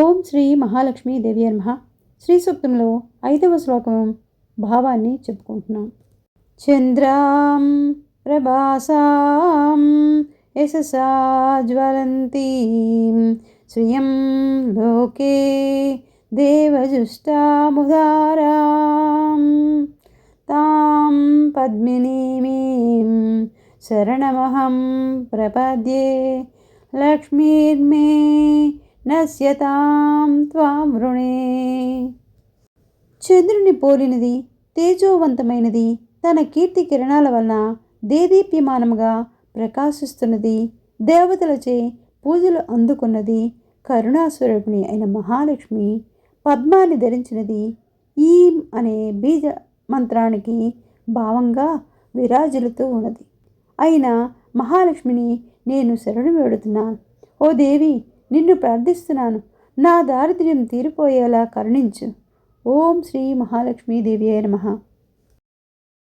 ఓం శ్రీ మహాలక్ష్మీ దేవి నమ. శ్రీ సూక్తంలో ఐదవ శ్లోకం భావాన్ని చెప్పుకుంటున్నాం. చంద్రాం ప్రభాసాం యశసా జ్వలంతీం. శ్రియం లోకే దేవజుష్టాముదారాం. తాం పద్మినీమీం శరణమహం ప్రపద్యే. లక్ష్మీర్మే నశ్యతాం త్వామృణే వృణే చంద్రుని పోలినది తేజోవంతమైనది. తన కీర్తి కిరణాల వలన దేదీప్యమానముగా ప్రకాశిస్తున్నది. దేవతలచే పూజలు అందుకున్నది కరుణాస్వరూపిణి అయిన మహాలక్ష్మి. పద్మాన్ని ధరించినది ఈ అనే బీజ మంత్రానికి భావంగా విరాజులుతూ ఉన్నది. అయినా మహాలక్ష్మిని నేను శరణు వేడుతున్నాను. ఓ దేవి నిన్ను ప్రార్థిస్తున్నాను. నా దారిద్ర్యం తీరిపోయేలా కరుణించు. ఓం శ్రీ మహాలక్ష్మీదేవి మహా